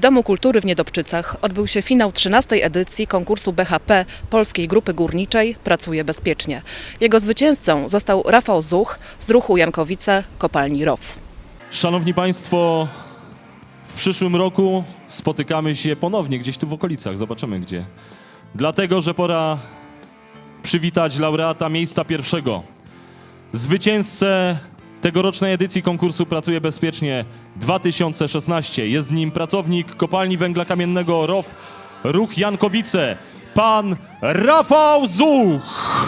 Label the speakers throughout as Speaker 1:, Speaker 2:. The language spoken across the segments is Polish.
Speaker 1: Domu Kultury w Niedobczycach odbył się finał 13. edycji konkursu BHP Polskiej Grupy Górniczej Pracuje Bezpiecznie. Jego zwycięzcą został Rafał Zuch z ruchu Jankowice Kopalni ROW.
Speaker 2: Szanowni Państwo, w przyszłym roku spotykamy się ponownie gdzieś tu w okolicach, zobaczymy gdzie. Dlatego, że pora przywitać laureata miejsca pierwszego. Zwycięzcę tegorocznej edycji konkursu Pracuje Bezpiecznie 2016. Jest nim pracownik kopalni węgla kamiennego ROW Ruch Jankowice, pan Rafał Zuch.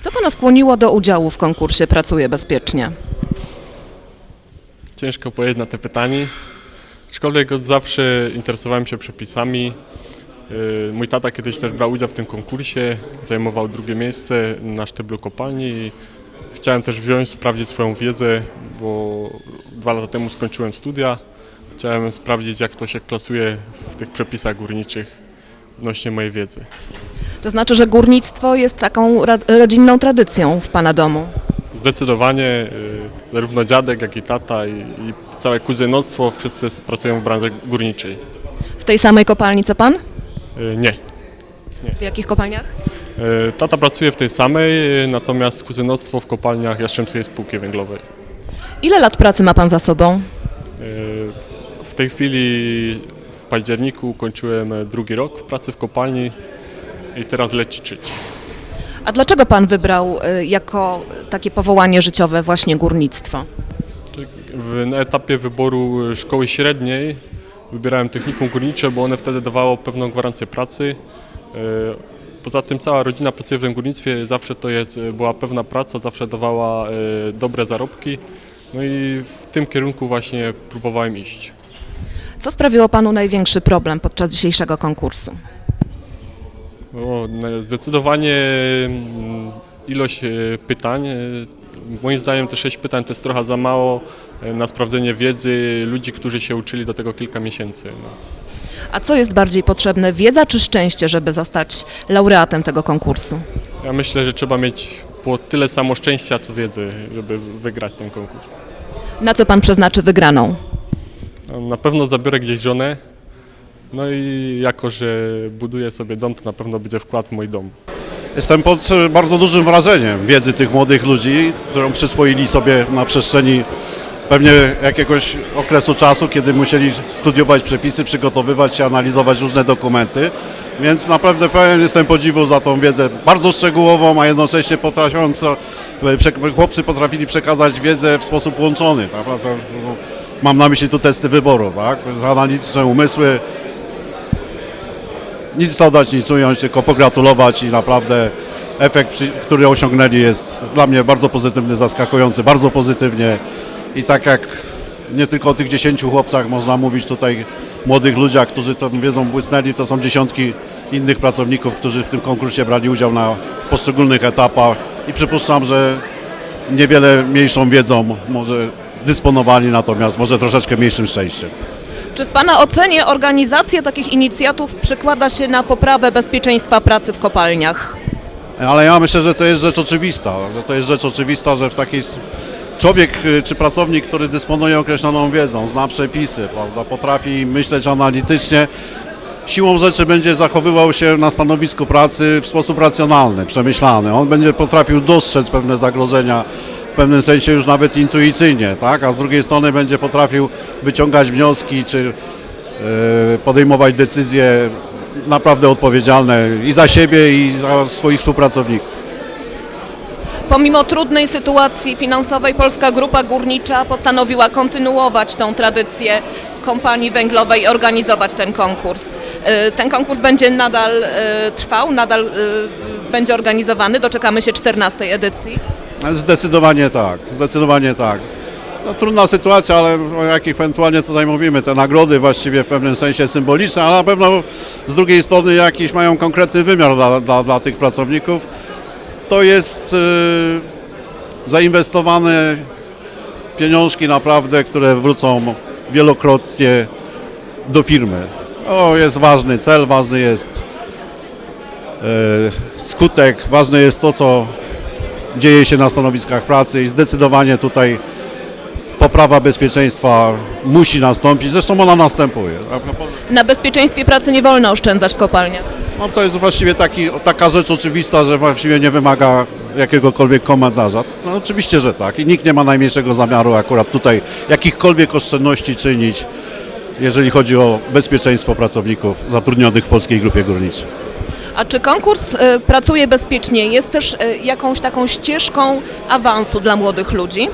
Speaker 1: Co Pana skłoniło do udziału w konkursie Pracuje Bezpiecznie?
Speaker 3: Ciężko powiedzieć na te pytanie. Aczkolwiek od zawsze interesowałem się przepisami. Yy, Mój tata kiedyś też brał udział w tym konkursie, zajmował drugie miejsce na sztyblu kopalni i chciałem też wziąć, sprawdzić swoją wiedzę, bo dwa lata temu skończyłem studia. Chciałem sprawdzić, jak to się klasuje w tych przepisach górniczych odnośnie mojej wiedzy.
Speaker 1: To znaczy, że górnictwo jest taką rodzinną tradycją w Pana domu.
Speaker 3: Zdecydowanie yy, zarówno dziadek, jak i tata i, i całe kuzynostwo wszyscy pracują w branży górniczej.
Speaker 1: W tej samej kopalni co Pan?
Speaker 3: Yy, Nie,
Speaker 1: W jakich kopalniach?
Speaker 3: E, Tata pracuje w tej samej, e, natomiast kuzynostwo w kopalniach Jastrzębskiej Spółki Węglowej.
Speaker 1: Ile lat pracy ma Pan za sobą?
Speaker 3: E, W tej chwili w październiku kończyłem e, drugi rok pracy w kopalni i teraz leci trzeci.
Speaker 1: A dlaczego Pan wybrał y, jako takie powołanie życiowe właśnie górnictwo?
Speaker 3: Na etapie wyboru e, szkoły średniej wybierałem technikum górnicze, bo one wtedy dawało pewną gwarancję pracy. E, Poza tym cała rodzina pracuje w tym górnictwie, zawsze to jest, była pewna praca, zawsze dawała dobre zarobki. No i w tym kierunku właśnie próbowałem iść.
Speaker 1: Co sprawiło Panu największy problem podczas dzisiejszego konkursu?
Speaker 3: O, zdecydowanie mm, ilość e, pytań. e, Moim zdaniem te sześć pytań to jest trochę za mało e, na sprawdzenie wiedzy ludzi, którzy się uczyli do tego kilka miesięcy. No.
Speaker 1: A co jest bardziej potrzebne, wiedza czy szczęście, żeby zostać laureatem tego konkursu?
Speaker 3: Ja myślę, że trzeba mieć było tyle samo szczęścia, co wiedzy, żeby wygrać ten konkurs.
Speaker 1: Na co Pan przeznaczy wygraną?
Speaker 3: No, Na pewno zabiorę gdzieś żonę. No i jako, że buduję sobie dom, to na pewno będzie wkład w mój dom.
Speaker 4: Jestem pod bardzo dużym wrażeniem wiedzy tych młodych ludzi, którą przyswoili sobie na przestrzeni pewnie jakiegoś okresu czasu, kiedy musieli studiować przepisy, przygotowywać się, analizować różne dokumenty. Więc naprawdę pełen jestem podziwu za tą wiedzę bardzo szczegółową, a jednocześnie potrafiącą, e, chłopcy potrafili przekazać wiedzę w sposób łączony. Mam na myśli tu testy wyboru, tak? analityczne umysły, nic dodać, nic ująć, tylko pogratulować i naprawdę efekt, który osiągnęli jest dla mnie bardzo pozytywny, zaskakujący, bardzo pozytywnie i tak jak nie tylko o tych 10 chłopcach można mówić tutaj, młodych ludziach, którzy tą wiedzą błysnęli, to są dziesiątki innych pracowników, którzy w tym konkursie brali udział na poszczególnych etapach i przypuszczam, że niewiele mniejszą wiedzą może dysponowali, natomiast może troszeczkę mniejszym szczęściem.
Speaker 1: Czy w Pana ocenie organizacja takich inicjatyw przekłada się na poprawę bezpieczeństwa pracy w kopalniach?
Speaker 4: Ale ja myślę, że to jest rzecz oczywista, że to jest rzecz oczywista, że w takiej człowiek y, czy pracownik, który dysponuje określoną wiedzą, zna przepisy, prawda, potrafi myśleć analitycznie, siłą rzeczy będzie zachowywał się na stanowisku pracy w sposób racjonalny, przemyślany. On będzie potrafił dostrzec pewne zagrożenia, w pewnym sensie już nawet intuicyjnie, tak? a z drugiej strony będzie potrafił wyciągać wnioski czy e, podejmować decyzje naprawdę odpowiedzialne i za siebie, i za swoich współpracowników.
Speaker 1: Pomimo trudnej sytuacji finansowej Polska Grupa Górnicza postanowiła kontynuować tą tradycję kompanii węglowej i organizować ten konkurs. Y, Ten konkurs będzie nadal y, trwał, nadal będzie organizowany, doczekamy się 14 edycji.
Speaker 4: Zdecydowanie tak, zdecydowanie tak. No, trudna sytuacja, ale o jakich ewentualnie tutaj mówimy, te nagrody właściwie w pewnym sensie symboliczne, ale na pewno z drugiej strony jakiś mają konkretny wymiar dla, dla, dla tych pracowników. To jest y, zainwestowane pieniążki naprawdę, które wrócą wielokrotnie do firmy. To jest ważny cel, ważny jest e, skutek, ważne jest to, co dzieje się na stanowiskach pracy i zdecydowanie tutaj poprawa bezpieczeństwa musi nastąpić, zresztą ona następuje.
Speaker 1: Na bezpieczeństwie pracy nie wolno oszczędzać w kopalniach.
Speaker 4: No to jest właściwie taki, taka rzecz oczywista, że właściwie nie wymaga jakiegokolwiek komentarza. No oczywiście, że tak i nikt nie ma najmniejszego zamiaru akurat tutaj jakichkolwiek oszczędności czynić, jeżeli chodzi o bezpieczeństwo pracowników zatrudnionych w Polskiej Grupie Górniczej.
Speaker 1: A czy konkurs e, pracuje bezpiecznie? Jest też e, jakąś taką ścieżką awansu dla młodych ludzi?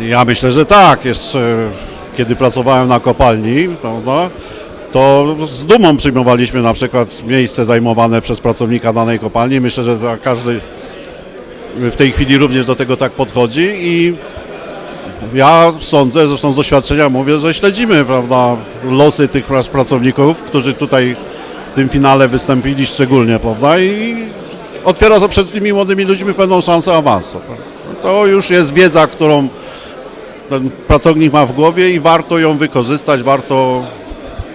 Speaker 4: Ja myślę, że tak. Jeszcze kiedy pracowałem na kopalni, prawda, to z dumą przyjmowaliśmy na przykład miejsce zajmowane przez pracownika danej kopalni. Myślę, że każdy w tej chwili również do tego tak podchodzi i ja sądzę, zresztą z doświadczenia mówię, że śledzimy prawda, losy tych prac- pracowników, którzy tutaj tym finale wystąpili szczególnie, prawda, i otwiera to przed tymi młodymi ludźmi pewną szansę awansu. prawda. To już jest wiedza, którą ten pracownik ma w głowie i warto ją wykorzystać, warto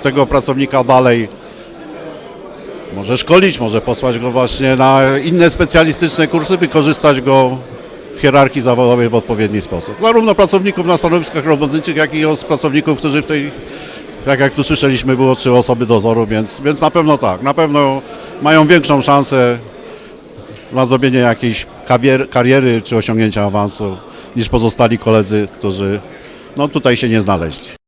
Speaker 4: tego pracownika dalej może szkolić, może posłać go właśnie na inne specjalistyczne kursy, wykorzystać go w hierarchii zawodowej w odpowiedni sposób. Zarówno pracowników na stanowiskach robotniczych, jak i pracowników, którzy w tej, tak jak tu słyszeliśmy, było trzy osoby dozoru, więc, więc na pewno tak, na pewno mają większą szansę na zrobienie jakiejś kawier- kariery czy osiągnięcia awansu niż pozostali koledzy, którzy no, tutaj się nie znaleźli.